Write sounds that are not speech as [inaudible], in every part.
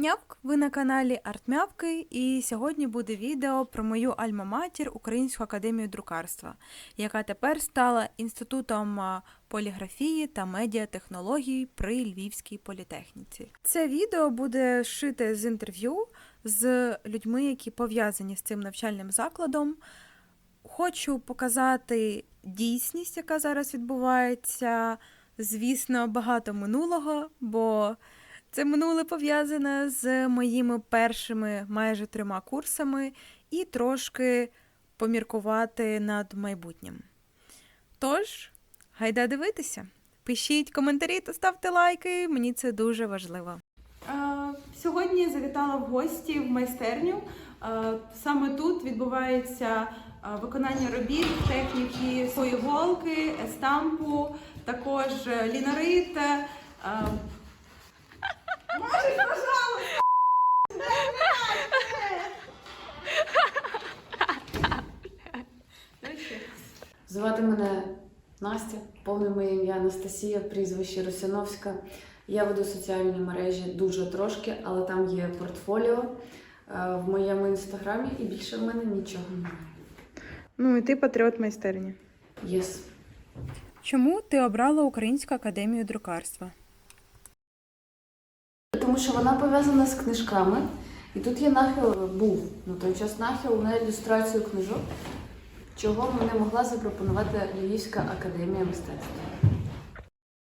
Нявк, ви на каналі Артмявки, і сьогодні буде відео про мою альма-матір Українську академію друкарства, яка тепер стала інститутом поліграфії та медіатехнологій при Львівській політехніці. Це відео буде шите з інтерв'ю з людьми, які пов'язані з цим навчальним закладом. Хочу показати дійсність, яка зараз відбувається. Звісно, багато минулого, бо це минуле пов'язане з моїми першими майже трьома курсами і трошки поміркувати над майбутнім. Тож, гайда дивитися. Пишіть коментарі та ставте лайки, мені це дуже важливо. Сьогодні завітала в гості в майстерню. Е, Саме тут відбувається е, виконання робіт техніки свої голки, естампу, також е, лінорит. Можеш, пожалуйста! Звати мене Настя, повне моє ім'я Анастасія, прізвище Росяновська. Я веду соціальні мережі дуже трошки, але там є портфоліо е, в моєму інстаграмі і більше в мене нічого немає. Ну і ти патріот майстерні. Єс. Чому ти обрала Українську академію друкарства? Тому що вона пов'язана з книжками, і тут є нахил був на той час нахил на ілюстрацію книжок, чого мені могла запропонувати Львівська академія мистецтв.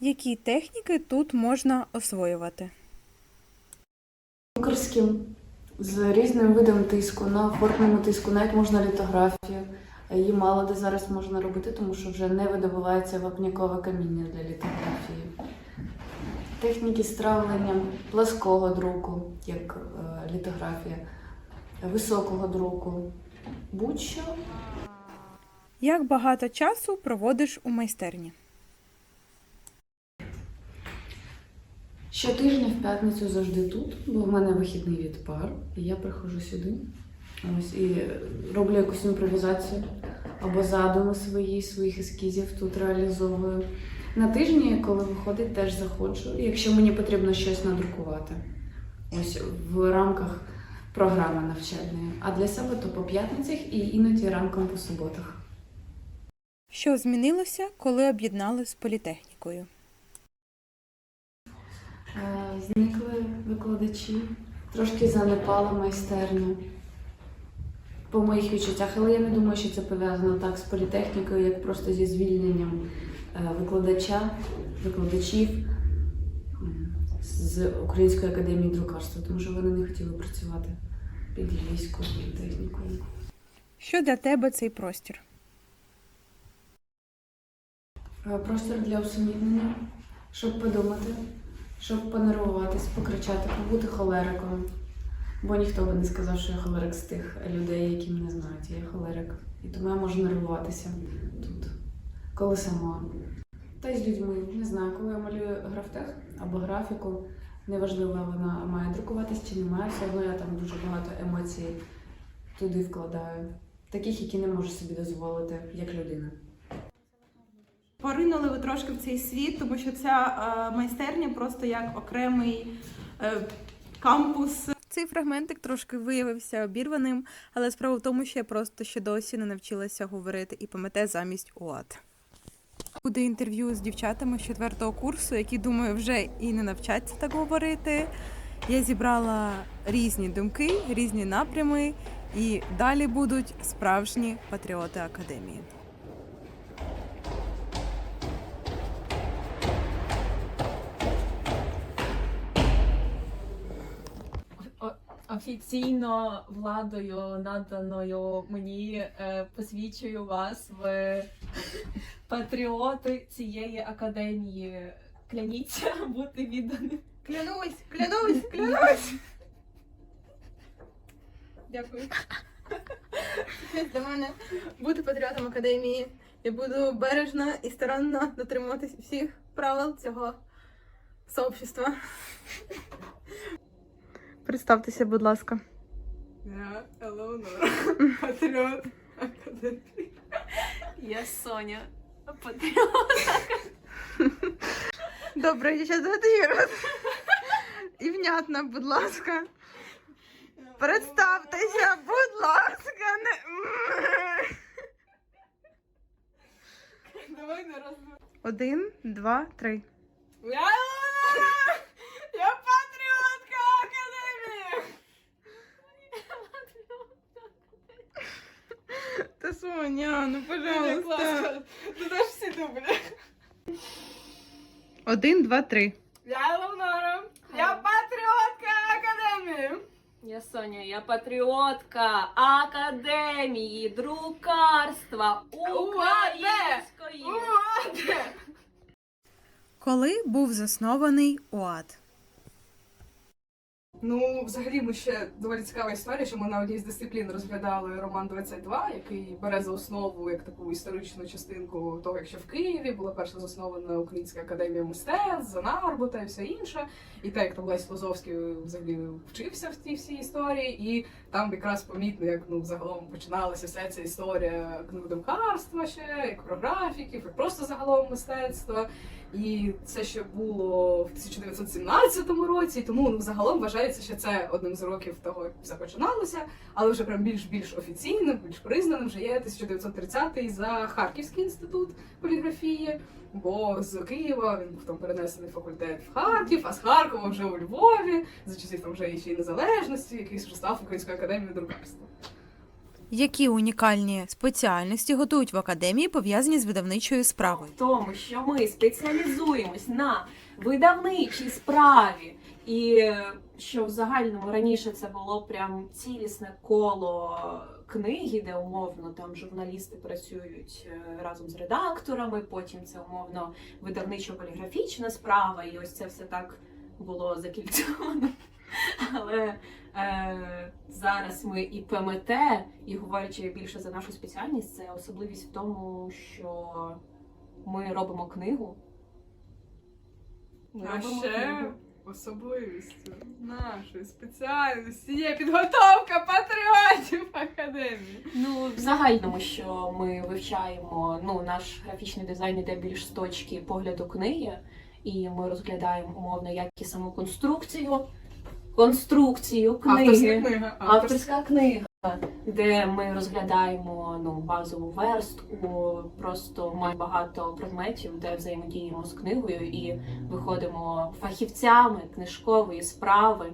Які техніки тут можна освоювати? Друкарським з різним видом тиску, на фортному тиску, навіть можна літографію. Її мало де зараз можна робити, тому що вже не видобувається вапнякове каміння для літографії. Техніки з травленням плаского друку, як е, літографія, високого друку. Будь-що. Як багато часу проводиш у майстерні? Щотижня в п'ятницю завжди тут, бо в мене вихідний від пар, і я приходжу сюди. Ось і роблю якусь імпровізацію або задуми свої, своїх ескізів тут реалізовую. На тижні, коли виходить, теж заходжу, якщо мені потрібно щось надрукувати. Ось в рамках програми навчальної. А для себе то по п'ятницях і іноді ранком по суботах. Що змінилося, коли об'єднали з політехнікою? Е, Зникли викладачі, трошки занепала майстерня по моїх відчуттях, але я не думаю, що це пов'язано так з політехнікою, як просто зі звільненням викладача, викладачів з Української академії друкарства, тому що вони не хотіли працювати під львівською політехнікою. Що для тебе цей простір? Е, Простір для усамітнення, щоб подумати, щоб понервуватись, покричати, побути холериком. Бо ніхто би не сказав, що я холерик з тих людей, які мене знають. Я холерик. І тому я можу нервуватися тут, коли сама. Та й з людьми. Не знаю, коли я малюю графтех або графіку, неважливо, вона має друкуватись чи не має, все одно я там дуже багато емоцій туди вкладаю. Таких, які не можу собі дозволити як людина. Поринули ви трошки в цей світ, тому що ця е, майстерня просто як окремий е, кампус. Цей фрагментик трошки виявився обірваним, але справа в тому, що я просто ще досі не навчилася говорити і помете замість ОАТ. Буде інтерв'ю з дівчатами з четвертого курсу, які думаю, вже і не навчаться так говорити. Я зібрала різні думки, різні напрями, і далі будуть справжні патріоти академії. Офіційно владою наданою мені е, посвідчую вас в патріоти цієї академії. Кляніться бути відданим. Клянусь, клянусь, клянусь. Дякую. Для мене бути патріотом академії. Я буду бережно і старанно дотримуватись всіх правил цього сообщества. Представтеся, будь ласка. Я Елеонора, патріот академії. Я Соня. Добре, я зараз давайте ще раз. і внятно, будь ласка. Представтеся, будь ласка. Не... Давай не раз. Один, два, три. Я, я патріотка академії! Та Соня, ну класно. Ти знаєш всі дублі. Один, два, три. Я Леонора. Я патріотка академії. Я Соня, я патріотка академії друкарства української. Угаде! Коли був заснований УАД? Ну, взагалі, ми ще доволі цікава історія, що ми на одній з дисциплін розглядали роман 22, який бере за основу як таку історичну частинку того, як ще в Києві була перша заснована Українська академія мистецтв, за Нарбута і все інше. І те, як там Лесь Лозовський взагалі вчився в тій всій історії, і там якраз помітно, як ну загалом починалася вся ця історія книгодрукарства ще, як про графіків, як просто загалом мистецтва. І це ще було в 1917 році, тому ну, загалом вважається, що це одним з років того, як все але вже прям більш більш офіційним, більш признаним вже є 1930-й за Харківський інститут поліграфії. Бо з Києва він був там перенесений факультет в Харків, а з Харкова вже у Львові, за часів там вже ще й незалежності, який вже став Українською академією друкарства. Які унікальні спеціальності готують в академії, пов'язані з видавничою справою? в тому, що ми спеціалізуємось на видавничій справі, і що в загальному раніше це було прям цілісне коло книги, де умовно там журналісти працюють е, разом з редакторами, потім це умовно видавничо-поліграфічна справа, і ось це все так було закільцьовано. Але е, зараз ми і ПМТ, і говорячи більше за нашу спеціальність, це особливість в тому, що ми робимо книгу. Ми А робимо ще книгу. Особливістю нашої спеціальності є підготовка патріотів академії. Ну, в загальному, що ми вивчаємо, ну, наш графічний дизайн іде більш з точки погляду книги, і ми розглядаємо умовно як і саму конструкцію, конструкцію Авторська книги. книга. Авторська книга, де ми розглядаємо ну, базову верстку, просто маємо багато предметів, де взаємодіємо з книгою і виходимо фахівцями книжкової справи,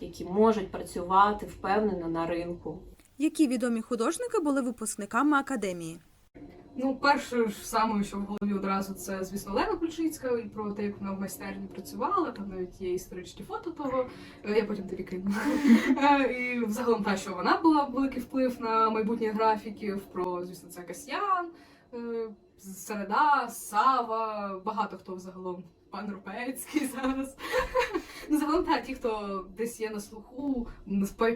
які можуть працювати впевнено на ринку. Які відомі художники були випускниками академії? Ну, перше ж саме, що в голові одразу, це, звісно, Лена Кульчицька і про те, як вона в майстерні працювала, там навіть є історичні фото того, Е, я потім тобі кину. [laughs] Е, І взагалом та, що вона була великий вплив на майбутнє графіків, про, звісно, це Касьян, е, Середа, Сава, багато хто взагалом. Пан Рупецький зараз. Ну, загалом, так, ті, хто десь є на слуху,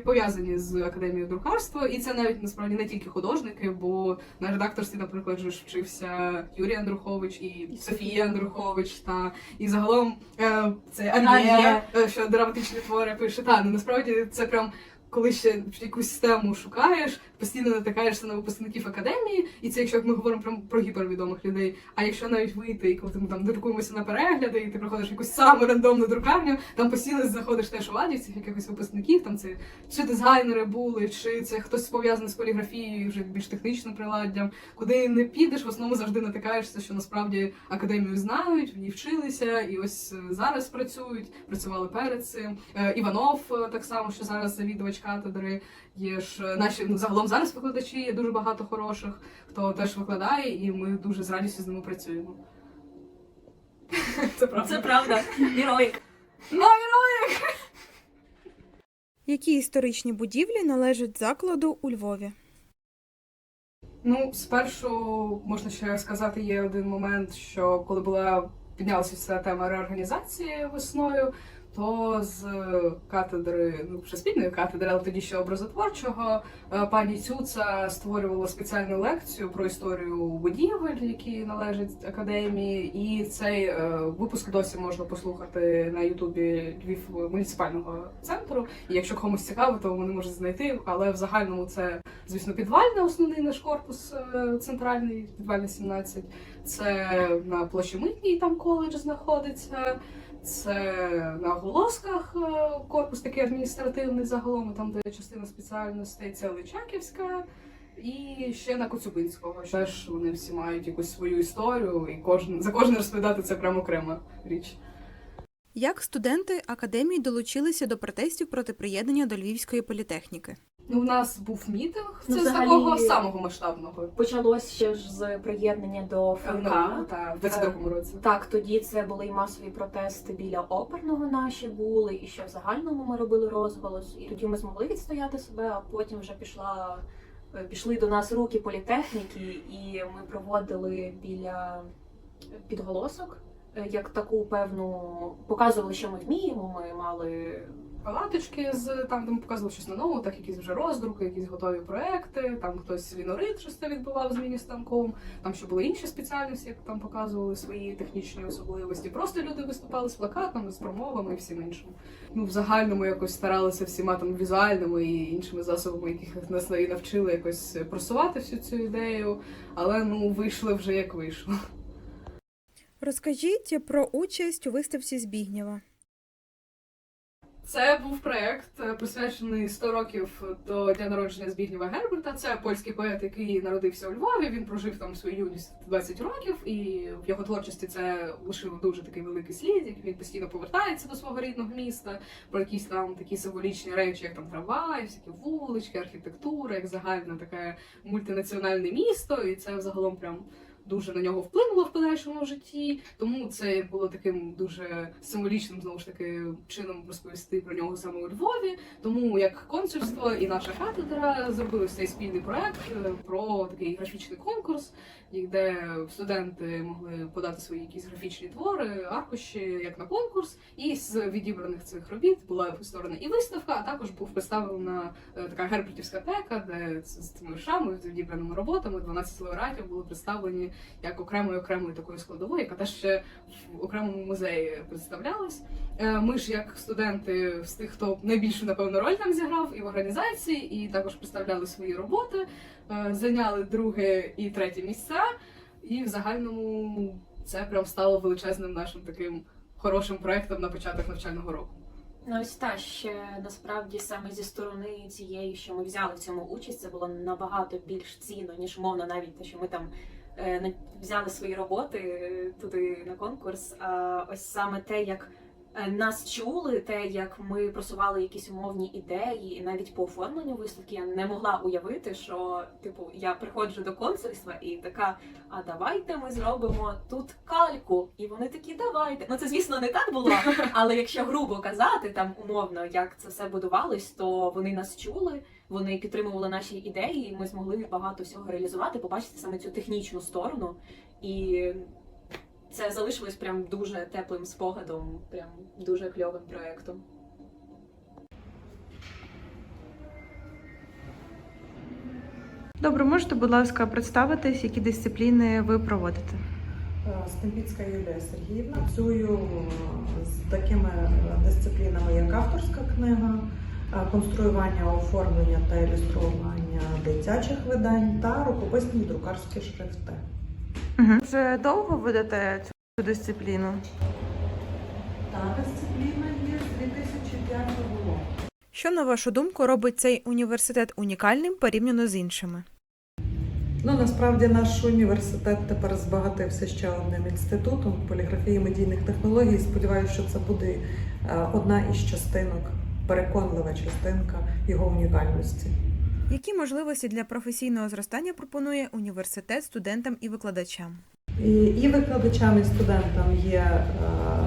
пов'язані з академією друкарства, і це навіть насправді не тільки художники, бо на редакторстві, наприклад, ж вчився Юрій Андрухович і Софія Андрухович. Та і загалом е, це Ар'є. е, що драматичні твори пише. Та ну насправді це прям. Коли ще якусь тему шукаєш, постійно натикаєшся на випускників академії, і це якщо ми говоримо про, про гіпервідомих людей. А якщо навіть вийти, і коли ми там друкуємося на перегляди, і ти приходиш в якусь саму рандомну друкарню, там постійно знаходиш теж владівців, якихось випускників, там це чи дизайнери були, чи це хтось пов'язаний з поліграфією, вже більш технічним приладдям. Куди не підеш, в основному завжди натикаєшся, що насправді академію знають, в ній вчилися, і ось е, зараз працюють, працювали перед цим. Е, Іванов е, так само, що зараз завідувач катедри. Є ж наші ну загалом зараз викладачі є дуже багато хороших, хто теж викладає, і ми дуже з радістю з ними працюємо. [laughs] Це правда. Це правда. Героїк. Які історичні будівлі належать закладу у Львові? Ну, спершу можна ще сказати, є один момент, що коли була піднялася ця тема реорганізації весною, то з катедри, ну вже спільної катедри, але тоді ще образотворчого, е, пані Цюца створювала спеціальну лекцію про історію будівель, які належать академії, і цей е, випуск досі можна послухати на Ютубі Львів муніципального центру. І якщо комусь цікаво, то вони можуть знайти. Але в загальному це звісно, підвальний основний наш корпус е, центральний, підвальний 17. Це на площі Митній там коледж знаходиться. Це на Голосках е, корпус такий адміністративний загалом, там де частина спеціальностей це Личаківська. І ще на Коцюбинського. Теж вони всі мають якусь свою історію, і кожен за кожен розповідати це прямо окрема річ. Як студенти академії долучилися до протестів проти приєднання до Львівської політехніки? Ну, у нас був мітинг, це Ну, з такого самого масштабного. Почалось ще ж з приєднання до ФНК. Ну, та, в 22-му році. Так, тоді це були і масові протести біля оперного наші були, і ще в загальному ми робили розголос. І тоді ми змогли відстояти себе, а потім вже пішла е, пішли до нас руки політехніки, і ми проводили біля підголосок е, як таку певну показували, що ми вміємо. Ми мали Палаточки з там, ми показували щось на нову, так якісь вже роздруки, якісь готові проекти. Там хтось лінорит щось там відбував з міні-станком. Там ще були інші спеціальності, як там показували свої технічні особливості. Просто люди виступали з плакатами, з промовами і всім іншим. Ну, в загальному якось старалися всіма там візуальними і іншими засобами, яких нас і навчили якось просувати всю цю ідею. Але ну вийшли вже як вийшло. Розкажіть про участь у виставці Збігнєва. Це був проект е, присвячений 100 років до дня народження Збігнєва Герберта. Це польський поет, який народився у Львові. Він прожив там свою юність 20 років, і в його творчості це лишило дуже такий великий слід. як Він постійно повертається до свого рідного міста, про якісь там такі символічні речі, як там трамваї, всякі вулички, архітектура, як загальне таке мультинаціональне місто, і це загалом прям. Дуже на нього вплинуло в подальшому житті, тому це було таким дуже символічним знову ж таки чином розповісти про нього саме у Львові. Тому як консульство і наша катедра зробили цей спільний проект е, про такий графічний конкурс, де студенти могли подати свої якісь графічні твори, аркуші як на конкурс. І з відібраних цих робіт була створена і виставка, а також був представлена е, така гербертівська тека, де з цими шами, з відібраними роботами 12 лауреатів були представлені як окремою окремою такою складовою, яка теж ще в окремому музеї представлялась. Е, Ми ж як студенти з тих, хто найбільшу напевно роль там зіграв і в організації, і також представляли свої роботи, е, зайняли друге і третє місця. І в загальному це прям стало величезним нашим таким хорошим проектом на початок навчального року. Ну, ось та ще насправді саме зі сторони цієї, що ми взяли в цьому участь, це було набагато більш цінно, ніж мовно, навіть те, що ми там взяли свої роботи е, туди на конкурс. А ось саме те, як е, нас чули, те, як ми просували якісь умовні ідеї, і навіть по оформленню виставки я не могла уявити, що типу я приходжу до консульства і така. А давайте ми зробимо тут кальку. І вони такі, давайте. Ну це звісно не так було. [laughs] Але якщо грубо казати, там умовно, як це все будувалось, то вони нас чули, вони підтримували наші ідеї, і ми змогли багато всього реалізувати, побачити саме цю технічну сторону. І це залишилось прям дуже теплим спогадом, прям дуже кльовим проектом. Добре, можете, будь ласка, представитись, які дисципліни ви проводите? Стемпіцька Юлія Сергіївна. Працюю з такими дисциплінами, як авторська книга, конструювання, оформлення та ілюстрування дитячих видань та рукописні друкарські шрифти. Угу. Це довго ведете цю дисципліну? Та дисципліна є з 2005 року. Що, на вашу думку, робить цей університет унікальним порівняно з іншими? Ну насправді наш університет тепер збагатився ще одним інститутом поліграфії медійних технологій. Сподіваюся, що це буде е, одна із частинок, переконлива частинка його унікальності. Які можливості для професійного зростання пропонує університет студентам і викладачам? І, і викладачам, і студентам є е,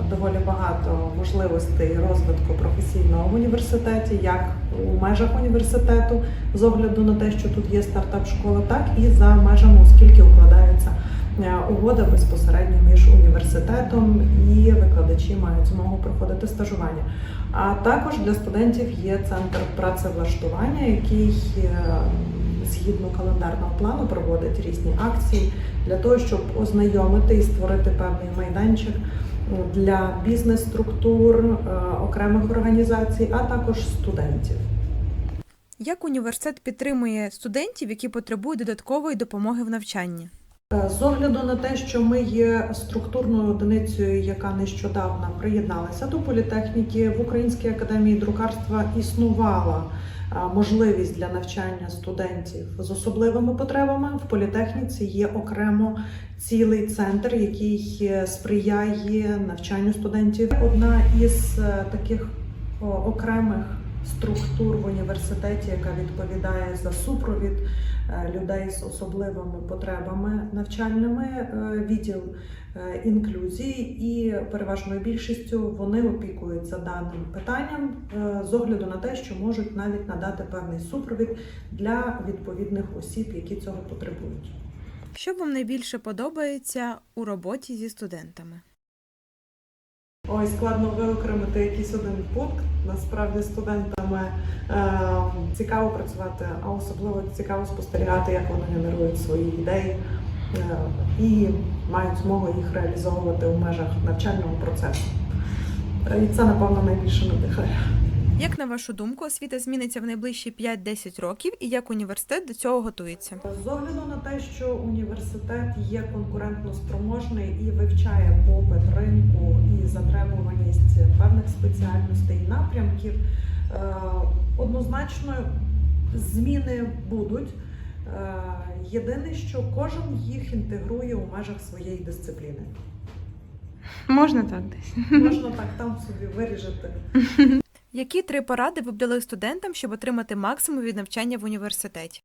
доволі багато можливостей розвитку професійного в університеті, як у межах університету, з огляду на те, що тут є стартап-школа, так і за межами, оскільки укладаються е, угода безпосередньо між університетом і викладачі мають змогу проходити стажування. А також для студентів є центр працевлаштування, який е, згідно календарного плану проводить різні акції для того, щоб ознайомити і створити певний майданчик для бізнес-структур, е, окремих організацій, а також студентів. Як університет підтримує студентів, які потребують додаткової допомоги в навчанні? Е, З огляду на те, що ми є структурною одиницею, яка нещодавно приєдналася до політехніки, в Українській академії друкарства існувала е, можливість для навчання студентів з особливими потребами. В політехніці є окремо цілий центр, який е, сприяє навчанню студентів. Одна із таких окремих структур в університеті, яка відповідає за супровід людей з особливими потребами навчальними, е, відділ е, інклюзії, і переважною більшістю вони опікуються даним питанням е, з огляду на те, що можуть навіть надати певний супровід для відповідних осіб, які цього потребують. Що вам найбільше подобається у роботі зі студентами? Ой, складно виокремити якийсь один пункт. Насправді студентами е, цікаво працювати, а особливо цікаво спостерігати, як вони генерують свої ідеї е, і мають змогу їх реалізовувати у межах навчального процесу. І це, напевно, найбільше надихає. Як на вашу думку, освіта зміниться в найближчі 5-10 років і як університет до цього готується? З огляду на те, що університет є конкурентно спроможний і вивчає попит ринку і затребуваність певних спеціальностей і напрямків, е, однозначно зміни будуть. Е, Єдине, що кожен їх інтегрує у межах своєї дисципліни. Можна так десь. Можна так там собі виріжете. Які три поради ви б дали студентам, щоб отримати максимум від навчання в університеті?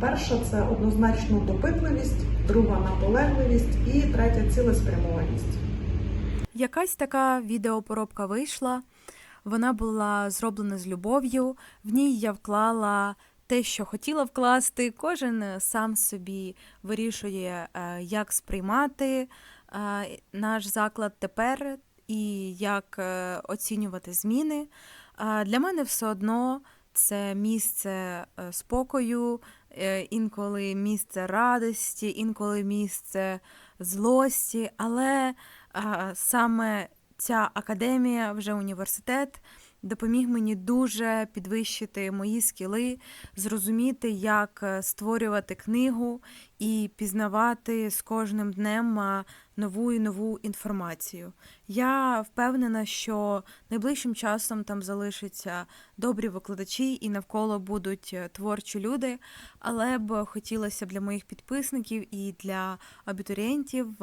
Перша це однозначно допитливість, друга наполегливість і третя цілеспрямованість. Якась така відеопоробка вийшла. Вона була зроблена з любов'ю. В ній я вклала те, що хотіла вкласти. Кожен сам собі вирішує, е, як сприймати е, наш заклад тепер і як е, оцінювати зміни. Для мене все одно це місце е, спокою, е, інколи місце радості, інколи місце злості, але саме ця академія, вже університет, допоміг мені дуже підвищити мої скіли, зрозуміти, як створювати книгу і пізнавати з кожним днем нову і нову інформацію. Я впевнена, що найближчим часом там залишаться добрі викладачі і навколо будуть е, творчі люди, але б хотілося для моїх підписників і для абітурієнтів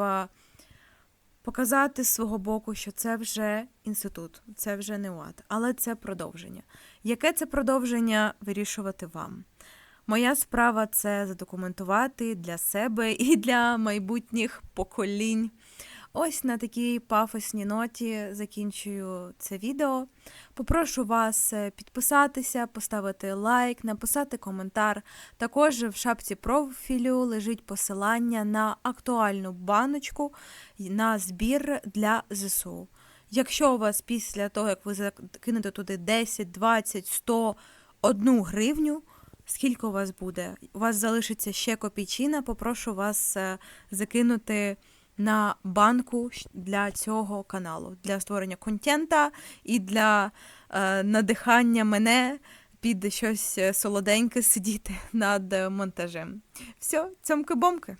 показати з свого боку, що це вже інститут, це вже не УАД, але це продовження. Яке це продовження вирішувати вам? Моя справа це задокументувати для себе і для майбутніх поколінь. Ось на такій пафосній ноті закінчую це відео. Попрошу вас е, підписатися, поставити лайк, написати коментар. Також в шапці профілю лежить посилання на актуальну баночку на збір для ЗСУ. Якщо у вас після того, як ви закинете туди 10, 20, 100, 1 гривню, скільки у вас буде? У вас залишиться ще копійчина, попрошу вас е, закинути на банку для цього каналу, для створення контента і для е, надихання мене під щось е, солоденьке сидіти [laughs] над е, монтажем. Все, цьомки-бомки.